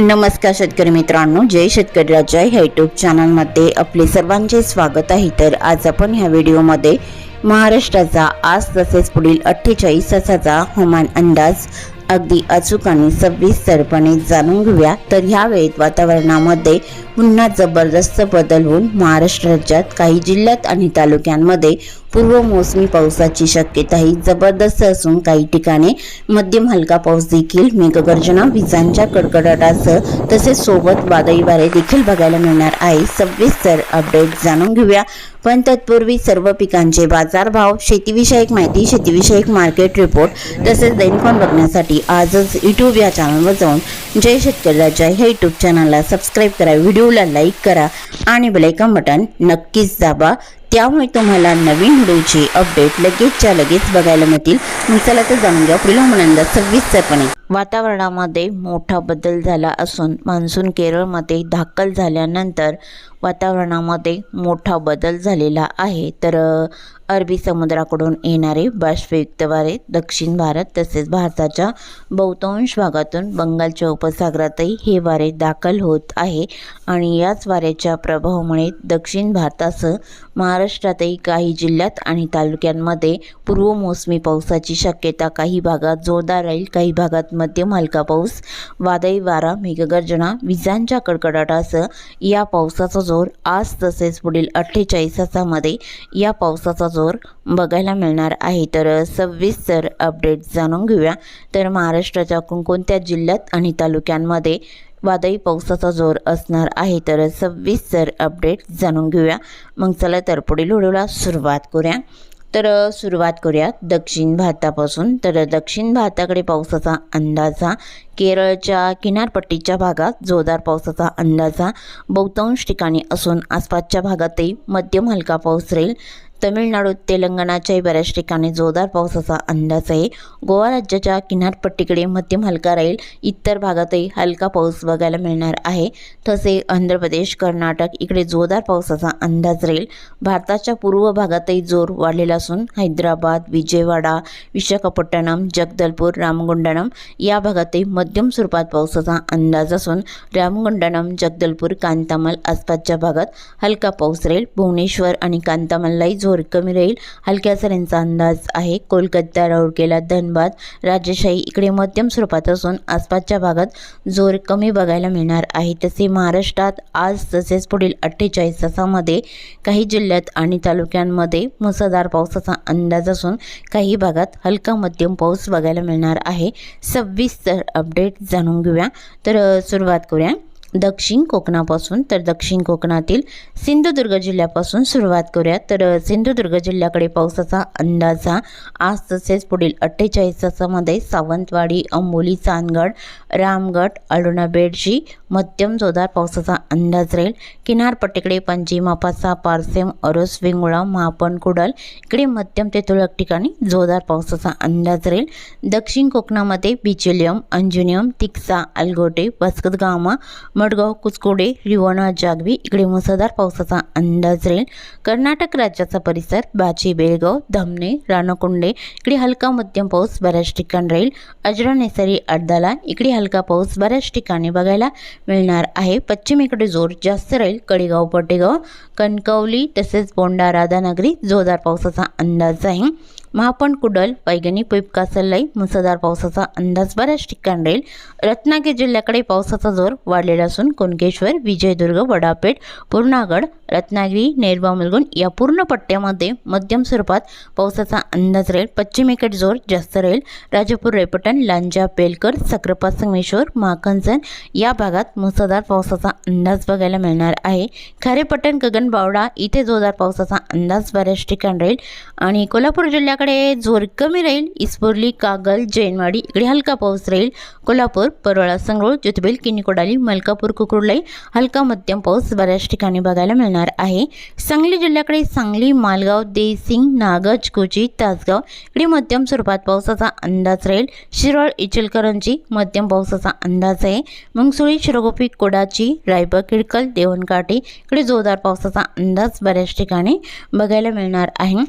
नमस्कार शेतकरी मित्रांनो जय शेतकरी राजा ह्या यूट्यूब चॅनलमध्ये आपले सर्वांचे स्वागत आहे. तर आज आपण ह्या व्हिडिओमध्ये महाराष्ट्राचा आज तसेच पुढील अठ्ठेचाळीस तासाचा हवामान अंदाज अगदी अचूक आणि सविस्तरपणे जाणून घेऊया. तर ह्या वेळेत वातावरणामध्ये पुन्हा जबरदस्त बदल होऊन महाराष्ट्र राज्यात काही जिल्ह्यात आणि तालुक्यांमध्ये पूर्व मोसमी पावसाची शक्यताही जबरदस्त असून काही ठिकाणी मध्यम हलका पाऊस देखील मेघगर्जना विजांच्या कडकडाटासह तसेच सोबत वादळी वारे देखील बघायला मिळणार आहे. सविस्तर अपडेट जाणून घेऊया. पण तत्पूर्वी सर्व पिकांचे बाजारभाव शेतीविषयक माहिती शेतीविषयक मार्केट रिपोर्ट तसेच दैनकोन बघण्यासाठी आजच यूट्यूब या चॅनलवर जाऊन जय शेतकरी राजा ह्या यूट्यूब चॅनलला सबस्क्राईब करा व्हिडिओला लाईक करा आणि बेलायकन बटन नक्कीच दाबा. त्यामुळे तुम्हाला नवीन व्हिडिओचे अपडेट लगेचच्या लगेच बघायला मिळतील. चला तर जाणून घ्या पुढील हवामानांदा सविस्तरपणे वातावरणामध्ये मोठा बदल झाला असून मान्सून केरळमध्ये दाखल झाल्यानंतर वातावरणामध्ये मोठा बदल झालेला आहे. तर अरबी समुद्राकडून येणारे बाष्पयुक्त वारे दक्षिण भारत तसेच भारताच्या बहुतांश भागातून बंगालच्या उपसागरातही हे वारे दाखल होत आहे आणि याच वाऱ्याच्या प्रभावामुळे दक्षिण भारतासह महाराष्ट्रातही काही जिल्ह्यात आणि तालुक्यांमध्ये पूर्व मोसमी पावसाची शक्यता काही भागात जोरदार राहील काही भागात मध्यम हलका पाऊस वादळी वारा मेघगर्जना विजांच्या कडकडाटासह या पावसाचा जोर आज तसेच पुढील अठ्ठेचाळीस तासामध्ये या पावसाचा जोर बघायला मिळणार आहे. तर सविस्तर अपडेट जाणून घेऊया. तर महाराष्ट्राच्या कोणकोणत्या जिल्ह्यात आणि तालुक्यांमध्ये वादळी पावसाचा जोर असणार आहे? तर सविस्तर अपडेट जाणून घेऊया. मग चला तर पुढील व्हिडिओला सुरुवात करूया. तर सुरुवात करूयात. दक्षिण भारतापासून. तर दक्षिण भारताकडे पावसाचा अंदाजा केरळच्या किनारपट्टीच्या भागात जोरदार पावसाचा अंदाजा बहुतांश ठिकाणी असून आसपासच्या भागातही मध्यम हलका पाऊस राहील. तमिळनाडू तेलंगणाच्याही बऱ्याच ठिकाणी जोरदार पावसाचा अंदाज आहे. गोवा राज्याच्या किनारपट्टीकडे मध्यम हलका राहील. इतर भागातही हलका पाऊस बघायला मिळणार आहे. तसे आंध्र प्रदेश कर्नाटक इकडे जोरदार पावसाचा अंदाज राहील. भारताच्या पूर्व भागातही जोर वाढलेला असून हैदराबाद विजयवाडा विशाखापट्टणम जगदलपूर रामगुंडणम या भागातही मध्यम स्वरूपात पावसाचा अंदाज असून रामगुंडणम जगदलपूर कांतामल आसपासच्या भागात हलका पाऊस राहील. भुवनेश्वर आणि कांतामललाही जोर जोर कमी राहील. हलक्या सरींचा अंदाज आहे. कोलकाता राऊरकेला धनबाद राजशाही इकडे मध्यम स्वरूपात असून आसपासच्या भागात जोर कमी बघायला मिळणार आहे. तसे महाराष्ट्रात आज तसेच पुढील अठ्ठेचाळीस तासामध्ये काही जिल्ह्यात आणि तालुक्यांमध्ये मुसळधार पावसाचा अंदाज असून काही भागात हलका मध्यम पाऊस बघायला मिळणार आहे. सविस्तर अपडेट जाणून घेऊया. तर सुरुवात करूया. दक्षिण कोकणापासून तर दक्षिण कोकणातील सिंधुदुर्ग जिल्ह्यापासून सुरुवात करूया. तर सिंधुदुर्ग जिल्ह्याकडे पावसाचा अंदाज हा आज तसेच पुढील अठ्ठेचाळीस तासामध्ये सावंतवाडी अंबोली चांदगड रामगड अरुणा बेडशी मध्यम जोरदार पावसाचा अंदाज राहील. किनारपट्टीकडे पंजी मापासा पारसेम अरोस वेंगुळा महापण कुडल इकडे मध्यम ते तुरळक ठिकाणी जोरदार पावसाचा अंदाज राहील. दक्षिण कोकणामध्ये बिचोलियम अंजुनियम तिक्सा अलगोटे बसकतगामा मडगाव कुचकोडे रिवणा जागवी इकडे मुसळधार पावसाचा अंदाज राहील. कर्नाटक राज्याचा परिसर बाची बेळगाव धमने रानकुंडे इकडे हलका मध्यम पाऊस बऱ्याच ठिकाणी राहील. अजरा नेसरी अर्धाला इकडे हलका पाऊस बऱ्याच ठिकाणी बघायला मिळणार आहे. पश्चिमेकडे जोर जास्त राहील. कडेगाव पटेगाव कणकवली तसेच बोंडा राधानगरी जोरदार पावसाचा अंदाज आहे. महापण कुडल पैगणी पिपकासलाई मुसळधार पावसाचा अंदाज. बऱ्याच ठिकाणी राहील रत्नागिरी जिल्ह्याकडे पावसाचा जोर वाढलेला असून कुणकेश्वर विजयदुर्ग वडापेठ पूर्णागड रत्नागिरी नेरबा मुलगुण या पूर्ण पट्ट्यामध्ये मध्यम स्वरूपात पावसाचा अंदाज राहील. पश्चिमेकडे जोर जास्त राहील. राजापूर रेपटण लांजा पेलकर सक्रपा संगमेश्वर माखनसन या भागात मुसळधार पावसाचा अंदाज बघायला मिळणार आहे. खारेपट्टण गगनबावडा इथे जोरदार पावसाचा अंदाज बऱ्याच ठिकाणी राहील. आणि कोल्हापूर जिल्ह्याकडे जोर कमी राहील इस्पोर्ली कागल जैनवाडी इकडे हलका पाऊस राहील कोल्हापूर परवळा संगरूळ ज्योतिबेल किनीकोडाली मलकापूर कुकुर्लाई हलका मध्यम पाऊस बऱ्याच ठिकाणी बघायला मिळणार आहे. सांगली जिल्ह्याकडे सांगली मालगाव देसिंग नागज कोची तासगाव इकडे मध्यम स्वरूपात पावसाचा अंदाज राहील. शिरोळ इचलकरंजी मध्यम पावसाचा अंदाज आहे. मंगसुळी शिरोगोपी कोडाची रायबा किडकल देवणकाठी इकडे जोरदार पावसाचा अंदाज बऱ्याच ठिकाणी बघायला मिळणार आहे.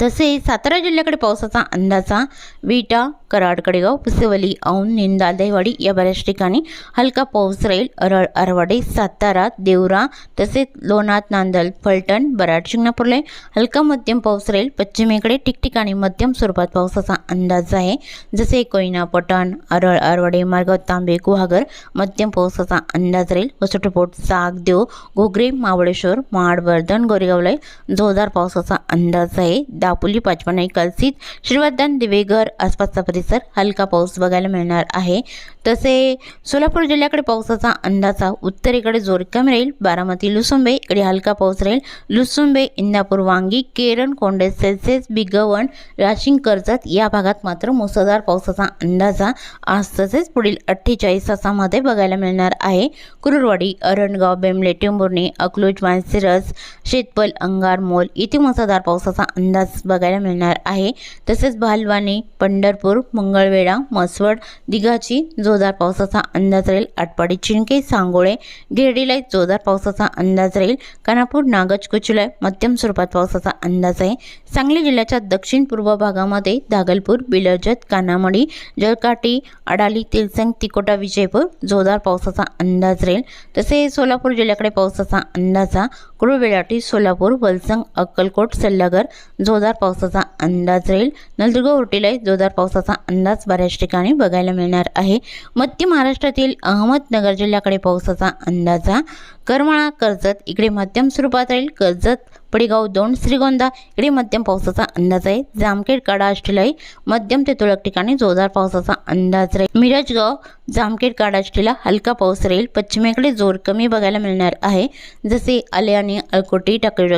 तसेच सातारा जिल्ह्याकडे पावसाचा अंदाजा विटा कराड कडेगाव पुसेवली औंध निंदा दहिवाडी या बऱ्याच ठिकाणी हलका पाऊस राहील. अरळ अरवाडे सातारा देवरा तसेच लोणात नांदल फलटण बराड शिंगणापूरला हलका मध्यम पाऊस राहील. पश्चिमेकडे ठिकठिकाणी मध्यम स्वरूपात पावसाचा अंदाज आहे. जसे कोयना पटण अरळ अरवाडे मार्गाव तांबे गुहागर मध्यम पावसाचा अंदाज राहील. वसुटपोट साग देव घोगरे मावळेश्वर माडवर्धन गोरेगावला जोरदार पावसाचा अंदाज आहे. दापोली पाचपणाई कलसीत श्रीवर्धन दिवेघर आसपासचा परिसर हलका पाऊस बघायला मिळणार आहे. तसे सोलापूर जिल्ह्याकडे पावसाचा अंदाजा उत्तरेकडे जोर कमी राहील. बारामती लुसुंबे इकडे हलका पाऊस राहील. लुसुंबे इंदापूर वांगी केरन कोंडे सेल्सेस बिगवण राशिंग कर्जत या भागात मात्र मुसळधार पावसाचा अंदाजा आज तसेच पुढील अठ्ठेचाळीस तासामध्ये बघायला मिळणार आहे. कुरुरवाडी अरणगाव बेमले टेंभुर्णी अकलूज मानसिरस शेतपल अंगार मोल इथे मुसळधार पावसाचा अंदाज बघायला मिळणार आहे. तसेच भालवानी पंढरपूर मंगळवेढा मसवड दिघाची जो जोरदार पावसाचा अंदाज राहील. आटपाडी चिंके सांगोळे गिरडीला जोरदार पावसाचा अंदाज राहील. कानापूर नागज कुचुला मध्यम स्वरूपात पावसाचा अंदाज आहे. सांगली जिल्ह्याच्या दक्षिण पूर्व भागामध्ये दागलपूर बिलजत कानामडी जळकाटी अडाली तिलसंग तिकोटा विजयपूर जोरदार पावसाचा अंदाज राहील. तसे सोलापूर जिल्ह्याकडे पावसाचा अंदाजा कुरुबेलाटी सोलापूर वलसंग अक्कलकोट सल्लागर जोरदार पावसाचा अंदाज राहील. नलदुर्ग होटेला जोरदार पावसाचा अंदाज बऱ्याच ठिकाणी बघायला मिळणार आहे. मध्य महाराष्ट्रातील अहमदनगर जिल्ह्याकडे पावसाचा अंदाज हा करमाळा कर्जत इकडे मध्यम स्वरूपात राहील. कर्जत पडेगाव दोन श्रीगोंदा इकडे मध्यम पावसाचा अंदाज आहे. जामखेड काडा अष्टीलाई मध्यम ते तुरळक ठिकाणी जोरदार पावसाचा अंदाज राहील. मिरजगाव जामखेड काडा अष्टीला हलका पाऊस राहील. पश्चिमेकडे जोर कमी बघायला मिळणार आहे. जसे आल्यानी अळकोटी टाकळी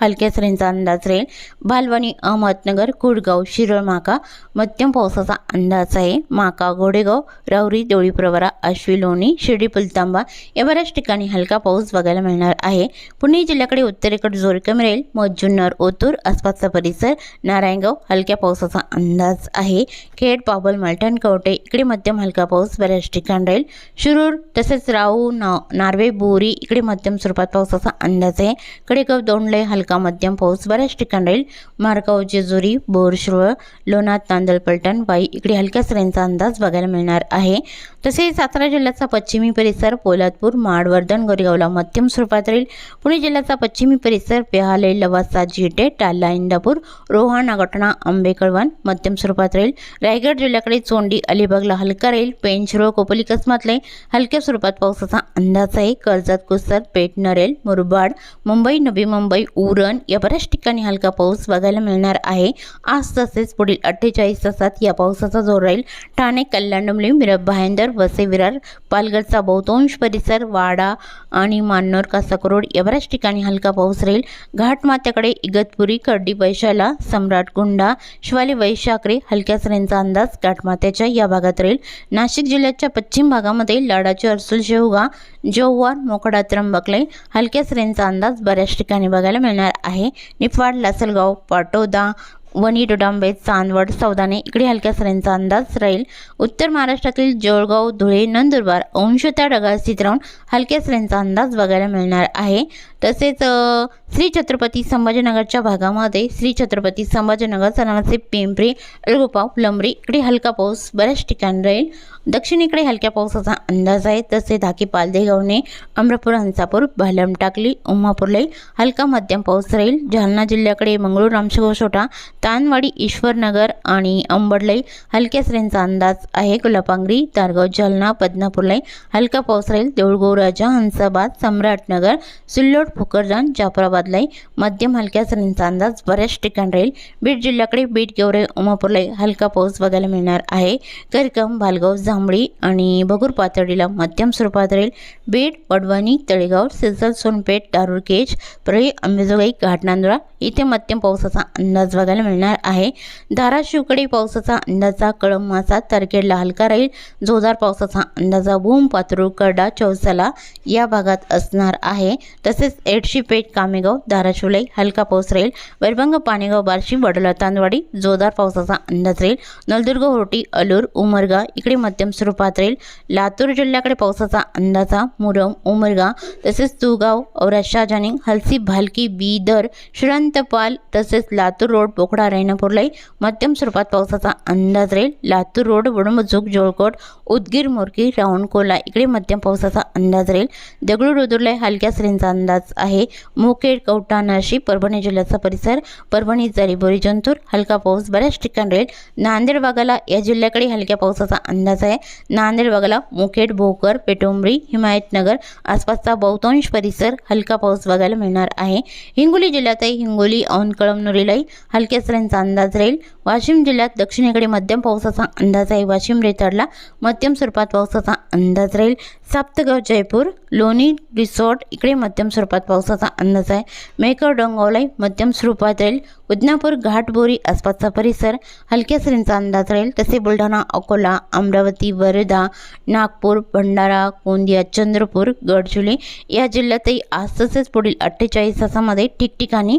हलक्या सरींचा अंदाज राहील. भालवानी अहमदनगर कुडगाव शिरोळ माका मध्यम पावसाचा अंदाज आहे. माका घोडेगाव राहुरी देवळी प्रवरा आश्वी लोणी शिर्डी पुलतांबा या बऱ्याच ठिकाणी हलका पाऊस बघायला मिळणार आहे. पुणे जिल्ह्याकडे उत्तरेकडे जोर कमी राहील मग जुन्नर ओतूर आसपासचा परिसर नारायणगाव हलक्या पावसाचा अंदाज आहे. खेड पाबल मलठण कवटे इकडे मध्यम हलका पाऊस बऱ्याच ठिकाणी राहील. शिरूर तसेच राऊ ना नार्वे बोरी इकडे मध्यम स्वरूपात पावसाचा अंदाज आहे. कडेगाव दोंडले हलका मध्यम पाऊस बऱ्याच ठिकाणी राहील. मारगाव जेजुरी बोरशिरवळ लोणार तांदळ पलटण वाई इकडे हलक्या सरींचा अंदाज बघायला मिळणार आहे. तसेच सातारा जिल्ह्याचा पश्चिमी परिसर पोलादपूर माडवर्धन गोरेगावला मध्यम स्वरूपात राहील. पुणे जिल्ह्याचा पश्चिमी परिसर बेहाले लवासा जिटे टाल्ला इंदापूर रोहा नागोठणा आंबेकळवण मध्यम स्वरूपात राहील. रायगड जिल्ह्याकडे चोंडी अलिबागला हलका राहील. पेंचरो कोपली कसमातले हलक्या स्वरूपात पावसाचा अंदाज आहे. कर्जत कुसर पेठ नरेल मुरबाड मुंबई नवी मुंबई उरण या बऱ्याच ठिकाणी हलका पाऊस बघायला मिळणार आहे. आज तसेच पुढील अठ्ठेचाळीस तासात या पावसाचा जोर राहील. ठाणे कल्याण डोंबिवली मिरब भायंदर वसे विरार पालघरचा बहुतांश परिसर वाडा आणि मान्नोर कासाकरोड या बऱ्याच ठिकाणी हलका पाऊस राहील. घाटमात्याकडे इगतपुरी कर्डी वैशाला सम्राट गुंडा शिवाली वैशाकरे हलक्या सरींचा अंदाज घाटमात्याच्या या भागात राहील नाशिक जिल्ह्याच्या पश्चिम भागामध्ये लाडाचे अर्सुल शेवगा जोवार मोकडा त्र्यंबकले हलक्या सरींचा अंदाज बऱ्याच ठिकाणी बघायला मिळणार आहे निफाड लासलगाव पाटोदा वणी डोडांबे चांदवड सौदाने इकडे हलक्या सरींचा अंदाज राहील उत्तर महाराष्ट्रातील जळगाव धुळे नंदुरबार अंशतः ढगाळस्थित राहून हलक्या सरींचा अंदाज बघायला मिळणार आहे तसेच श्री छत्रपती संभाजीनगरच्या भागामध्ये श्री छत्रपती संभाजीनगर सणाचे पिंपरी अळगोपाव लंबरी इकडे हलका पाऊस बऱ्याच ठिकाणी राहील. दक्षिणेकडे हलक्या पावसाचा अंदाज आहे. तसे धाकी पालदेगावने अमरापूर हंसापूर भालम टाकली उमापूरलाही हलका मध्यम पाऊस राहील. जालना जिल्ह्याकडे मंगळूर रामशगोशोटा तानवाडी ईश्वरनगर आणि अंबडलाई हलक्या सरींचा अंदाज आहे. गुलापांगरी तारगाव जालना पद्मापूरलाही हलका पाऊस राहील. देऊळगाव राजा हंसाबाद सम्राटनगर सिल्लोड भोकरदान जाफराबादलाई मध्यम हलक्या सरींचा अंदाज बऱ्याच ठिकाणी राहील. बीड जिल्ह्याकडे बीड गेवरे उमापूरलाही हलका पाऊस बघायला मिळणार आहे. करकम भालगाव जांभळी आणि भगूर पातळीला मध्यम स्वरूपात राहील. बीड वडवणी तळेगाव सिरसल सोनपेठ दारुरकेज परळी अंबेजोगाई घाटनांदुरा इथे मध्यम पावसाचा अंदाज बघायला मिळणार आहे. धाराशिवकडे पावसाचा अंदाजा कळंबाचा तरखेडला हलका राहील. जोरदार पावसाचा अंदाजा भूम पात्रू करडा चौसाला या भागात असणार आहे. तसेच एडशी पेठ कामेगाव धाराशिवलाई हलका पाऊस राहील. वैरभंग पाणेगाव बार्शी वडला तांदवाडी जोरदार पावसाचा अंदाज राहील. नलदुर्ग होटी अलूर उमरगा इकडे मध्यम स्वरूपात राहील. लातूर जिल्ह्याकडे पावसाचा अंदाजा मुरम उमरगा तसेच तुगाव औरा शाहजानी हलसी भालकी बीदर अनंत पाल तसेच लातूर रोड पोखडा रेणापूरलाही मध्यम स्वरूपात पावसाचा अंदाज राहील. लातूर रोड वडमुजुक जोळकोट उदगीर मोरकी रावणकोला इकडे मध्यम पावसाचा अंदाज राहील. दगडूड उदुरला हलक्या सरींचा अंदाज आहे. मुखेड कवठा नाशिक परभणी जिल्ह्याचा परिसर परभणी जरीबोरी जंतूर हलका पाऊस बऱ्याच ठिकाणी राहील. नांदेड भागाला या जिल्ह्याकडे हलक्या पावसाचा अंदाज आहे. नांदेड भागाला मुखेड भोकर पेटोंबरी हिमायतनगर आसपासचा बहुतांश परिसर हलका पाऊस बघायला मिळणार आहे. हिंगोली जिल्ह्यातही हिंगोली औंध कळमनुरीलाही हलक्या सरींचा अंदाज राहील. वाशिम जिल्ह्यात दक्षिणेकडे मध्यम पावसाचा अंदाज आहे. वाशिम रेताडला मध्यम स्वरूपात पावसाचा अंदाज राहील. साप्तगाव जयपूर लोणी रिसॉर्ट इकडे मध्यम स्वरूपात पावसाचा अंदाज आहे. मेकर डोंगावलाही मध्यम स्वरूपात राहील. उदनापूर घाटबोरी आसपासचा परिसर हलक्या सरींचा अंदाज राहील. तसे बुलढाणा अकोला अमरावती वर्धा नागपूर भंडारा गोंदिया चंद्रपूर गडचिरोली या जिल्ह्यातही आज तसेच पुढील अठ्ठेचाळीस तासामध्ये ठिकठिकाणी